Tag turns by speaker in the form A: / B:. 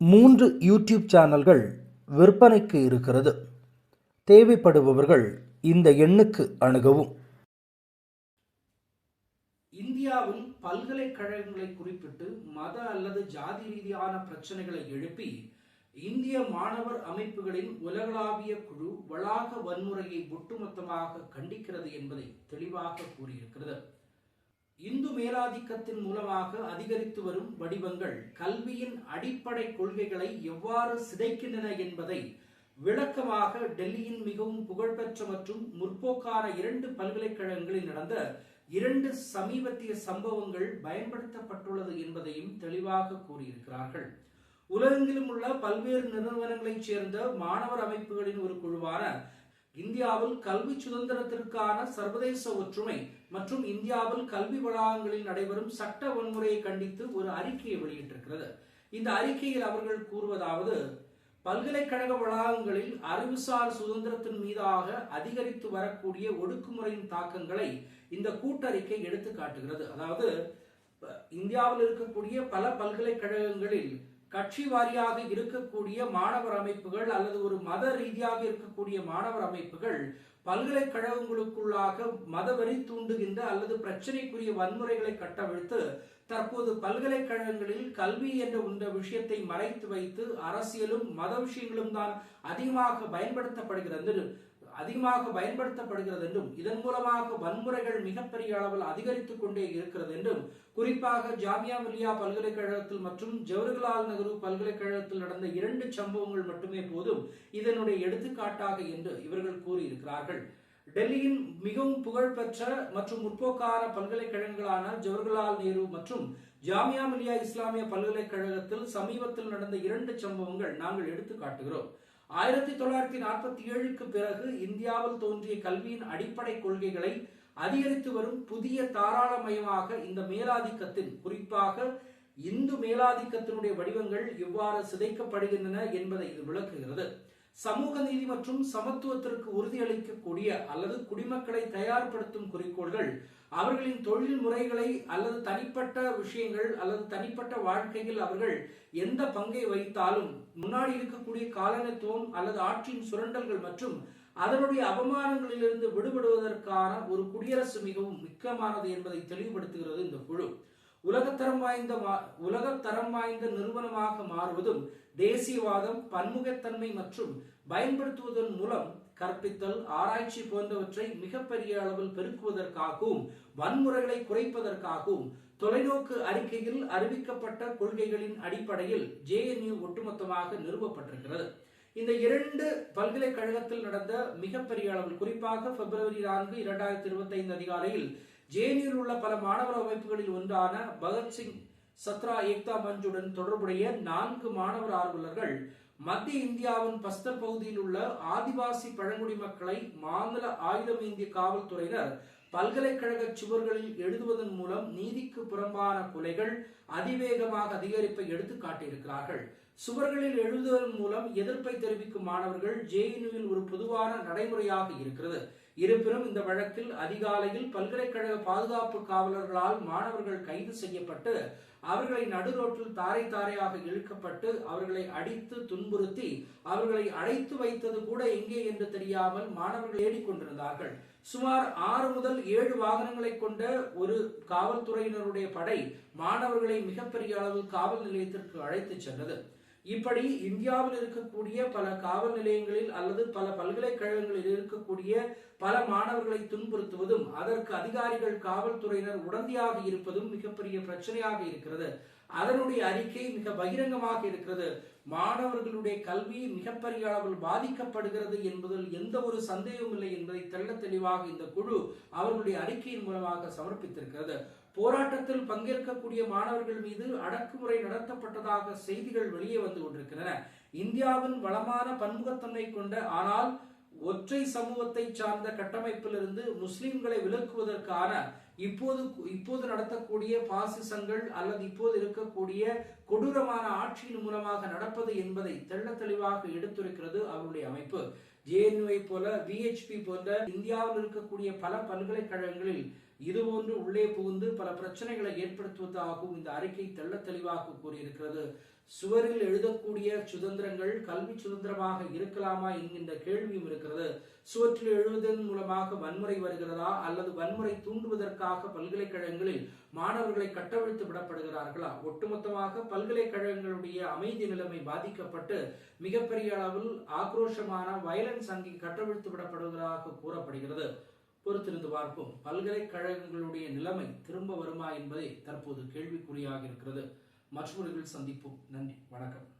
A: மூன்று யூடியூப் சேனல்கள் விற்பனைக்கு இருக்கிறது. தேவைப்படுபவர்கள் இந்த எண்ணுக்கு அணுகவும்.
B: இந்தியாவில் பல்கலைக்கழகங்களை குறிப்பிட்டு மத அல்லது ஜாதி ரீதியான பிரச்சனைகளை எழுப்பி இந்திய மாணவர் அமைப்புகளின் உலகளாவிய குழு வளாக வன்முறையை ஒட்டுமொத்தமாக கண்டிக்கிறது என்பதை தெளிவாக கூறியிருக்கிறது. இந்து மேலாதிக்கத்தின் மூலமாக அதிகரித்து வரும் வடிவங்கள் கல்வியின் அடிப்படை கொள்கைகளை எவ்வாறு சிதைக்கின்றன என்பதை விளக்கமாக டெல்லியின் மிகவும் புகழ்பெற்ற மற்றும் முற்போக்கான இரண்டு பல்கலைக்கழகங்களில் நடந்த இரண்டு சமீபத்திய சம்பவங்கள் பயன்படுத்தப்பட்டுள்ளது என்பதையும் தெளிவாக கூறியிருக்கிறார்கள். உலகெங்கிலும் உள்ள பல்வேறு நிறுவனங்களைச் சேர்ந்த மாணவர் அமைப்புகளின் ஒரு குழுவான இந்தியாவில் கல்வி சுதந்திரத்திற்கான சர்வதேச ஒற்றுமை மற்றும் இந்தியாவில் கல்வி வளாகங்களில் நடைபெறும் சட்ட வன்முறையை கண்டித்து ஒரு அறிக்கையை வெளியிட்டிருக்கிறது. இந்த அறிக்கையில் அவர்கள் கூறுவதாவது பல்கலைக்கழக வளாகங்களில் அறிவுசார் சுதந்திரத்தின் மீதாக அதிகரித்து வரக்கூடிய ஒடுக்குமுறையின் தாக்கங்களை இந்த கூட்டறிக்கை எடுத்து காட்டுகிறது அதாவது இந்தியாவில் இருக்கக்கூடிய பல பல்கலைக்கழகங்களில் கட்சி வாரியாக இருக்கக்கூடிய மாணவர் அமைப்புகள் அல்லது ஒரு மத ரீதியாக இருக்கக்கூடிய மாணவர் அமைப்புகள் பல்கலைக்கழகங்களுக்குள்ளாக மதவெறி தூண்டுகின்ற அல்லது பிரச்சனைக்குரிய வன்முறைகளை கட்டவிழ்த்து தற்போது பல்கலைக்கழகங்களில் கல்வி என்ற உண்ட விஷயத்தை மறைத்து வைத்து அரசியலும் மத விஷயங்களும் தான் அதிகமாக பயன்படுத்தப்படுகிறது அதிகமாக பயன்படுத்தப்படுகிறது என்றும் இதன் மூலமாக வன்முறைகள் மிகப்பெரிய அளவில் அதிகரித்துக் கொண்டே இருக்கிறது என்றும் குறிப்பாக ஜாமியா மில்லியா பல்கலைக்கழகத்தில் மற்றும் ஜவஹர்லால் நெஹ்ரு பல்கலைக்கழகத்தில் நடந்த இரண்டு சம்பவங்கள் மட்டுமே போதும் இதனுடைய எடுத்துக்காட்டாக என்று இவர்கள் கூறியிருக்கிறார்கள். டெல்லியின் மிகவும் புகழ்பெற்ற மற்றும் முற்போக்கான பல்கலைக்கழகங்களான ஜவஹர்லால் நேரு மற்றும் ஜாமியா மில்லியா இஸ்லாமிய பல்கலைக்கழகத்தில் சமீபத்தில் நடந்த இரண்டு சம்பவங்கள் நாங்கள் எடுத்து காட்டுகிறோம் ஆயிரத்தி தொள்ளாயிரத்தி நாற்பத்தி ஏழுக்கு பிறகு இந்தியாவில் தோன்றிய கல்வியின் அடிப்படை கொள்கைகளை அதிகரித்து வரும் புதிய தாராளமயமாக இந்த மேலாதிக்கத்தின் குறிப்பாக இந்து மேலாதிக்கத்தினுடைய வடிவங்கள் இவ்வாறு சிதைக்கப்படுகின்றன என்பதை இது விளக்குகிறது. சமூக நீதி மற்றும் சமத்துவத்திற்கு உறுதியளிக்கக்கூடிய அல்லது குடிமக்களை தயார்படுத்தும் குறிக்கோள்கள் அவர்களின் தொழில் முறைகளை அல்லது தனிப்பட்ட விஷயங்கள் அல்லது தனிப்பட்ட வாழ்க்கையில் அவர்கள் எந்த பங்கை வைத்தாலும் முன்னாடி இருக்கக்கூடிய காலனித்துவம் அல்லது ஆற்றின் சுரண்டல்கள் மற்றும் அதனுடைய அவமானங்களிலிருந்து விடுபடுவதற்கான ஒரு குடியரசு மிகவும் முக்கியமானது என்பதை தெளிவுபடுத்துகிறது இந்த குழு. உலகத்தரம் வாய்ந்த உலகத்தரம் வாய்ந்த நிறுவனமாக மாறுவதும் தேசியவாதம் பன்முகத்தன்மை மற்றும் பயன்படுத்துவதன் மூலம் கற்பித்தல் ஆராய்ச்சி போன்றவற்றை மிகப்பெரிய அளவில் பெருக்குவதற்காகவும் வன்முறைகளை குறைப்பதற்காகவும் தொலைநோக்கு அறிக்கையில் அறிவிக்கப்பட்ட கொள்கைகளின் அடிப்படையில் ஜேஎன்யூ ஒட்டுமொத்தமாக நிறுவப்பட்டிருக்கிறது. இந்த இரண்டு பல்கலைக்கழகத்தில் நடந்த மிகப்பெரிய அளவில் குறிப்பாக பிப்ரவரி நான்கு இரண்டாயிரத்தி இருபத்தி ஐந்து அதிகாலையில் ஜேஎன்யூவில் உள்ள பல மாணவர் அமைப்புகளில் ஒன்றான பகத்சிங் சத்ரா ஏக்தா மஞ்சுடன் தொடர்புடைய நான்கு மாணவர் ஆர்வலர்கள் மத்திய இந்தியாவின் பஸ்தர் பகுதியில் உள்ள ஆதிவாசி பழங்குடி மக்களை மாநில ஆயுதம் ஏந்திய காவல்துறையினர் பல்கலைக்கழக சுவர்களில் எழுதுவதன் மூலம் நீதிக்கு புறம்பான கொலைகள் அதிவேகமாக அதிகரிப்பை எடுத்து காட்டியிருக்கிறார்கள். சுவர்களில் எழுதுவதன் மூலம் எதிர்ப்பை தெரிவிக்கும் மாணவர்கள் ஜேஎன்யூவில் ஒரு பொதுவான நடைமுறையாக இருக்கிறது. இருப்பினும் இந்த வழக்கில் அதிகாலையில் பல்கலைக்கழக பாதுகாப்பு காவலர்களால் மாணவர்கள் கைது செய்யப்பட்டு அவர்களை நடுரோட்டில் தாரை தாரையாக இழுக்கப்பட்டு அவர்களை அடித்து துன்புறுத்தி அவர்களை அழைத்து வைத்தது கூட எங்கே என்று தெரியாமல் மாணவர்கள் ஏடிக்கொண்டிருந்தார்கள் சுமார் ஆறு முதல் ஏழு வாகனங்களை கொண்ட ஒரு காவல்துறையினருடைய படை மாணவர்களை மிகப்பெரிய அளவு காவல் நிலையத்திற்கு அழைத்துச் சென்றது. இப்படி இந்தியாவில் இருக்கக்கூடிய பல காவல் நிலையங்களில் அல்லது பல பல்கலைக்கழகங்களில் இருக்கக்கூடிய பல மாணவர்களை துன்புறுத்துவதும் அதற்கு அதிகாரிகள் காவல்துறையினர் உடந்தையாக இருப்பதும் மிகப்பெரிய பிரச்சனையாக இருக்கிறது. அதனுடைய அறிக்கை மிக பகிரங்கமாக இருக்கிறது. மாணவர்களுடைய கல்வி மிகப்பெரிய அளவில் பாதிக்கப்படுகிறது என்பதில் எந்த ஒரு சந்தேகமும் இல்லை என்பதை தெள்ள தெளிவாக இந்த குழு அவர்களுடைய அறிக்கையின் மூலமாக சமர்ப்பித்திருக்கிறது. போராட்டத்தில் பங்கேற்கக்கூடிய மாணவர்கள் மீது அடக்குமுறை நடத்தப்பட்டதாக செய்திகள் வெளியே வந்து கொண்டிருக்கின்றன. இந்தியாவின் வளமான பன்முகத்தன்மை கொண்ட ஆனால் ஒற்றை சமூகத்தை சார்ந்த கட்டமைப்பிலிருந்து முஸ்லிம்களை விலக்குவதற்கான இப்போது இப்போது நடத்தக்கூடிய பாசிசங்கள் அல்லது இப்போது இருக்கக்கூடிய கொடூரமான ஆட்சியின் மூலமாக நடப்பது என்பதை தெள்ள தெளிவாக எடுத்துரைக்கிறது அவருடைய அமைப்பு. ஜேஎன்யூஐ போல விஹெச்பி போன்ற இந்தியாவில் இருக்கக்கூடிய பல பல்கலைக்கழகங்களில் இதுபோன்று உள்ளே புகுந்து பல பிரச்சனைகளை ஏற்படுத்துவதாகவும் இந்த அறிக்கை தெள்ள தெளிவாக கூறியிருக்கிறது. சுவரில் எழுதக்கூடிய சுதந்திரங்கள் கல்வி சுதந்திரமாக இருக்கலாமா என்கின்ற கேள்வியும் இருக்கிறது. சுவற்றில் எழுதுவதன் மூலமாக வன்முறை வருகிறதா அல்லது வன்முறை தூண்டுவதற்காக பல்கலைக்கழகங்களில் மாணவர்களை கட்டவிழ்த்து விடப்படுகிறார்களா? ஒட்டுமொத்தமாக பல்கலைக்கழகங்களுடைய அமைதி நிலைமை பாதிக்கப்பட்டு மிகப்பெரிய அளவில் ஆக்ரோஷமான வயலன்ஸ் அங்கே கட்டவிழ்த்து விடப்படுவதாக கூறப்படுகிறது. பொறுத்திருந்து பார்ப்போம். பல்கலைக்கழகங்களுடைய நிலைமை திரும்ப வருமா என்பதே தற்போது கேள்விக்குறியாக இருக்கிறது. மற்றொரு சந்திப்போம். நன்றி. வணக்கம்.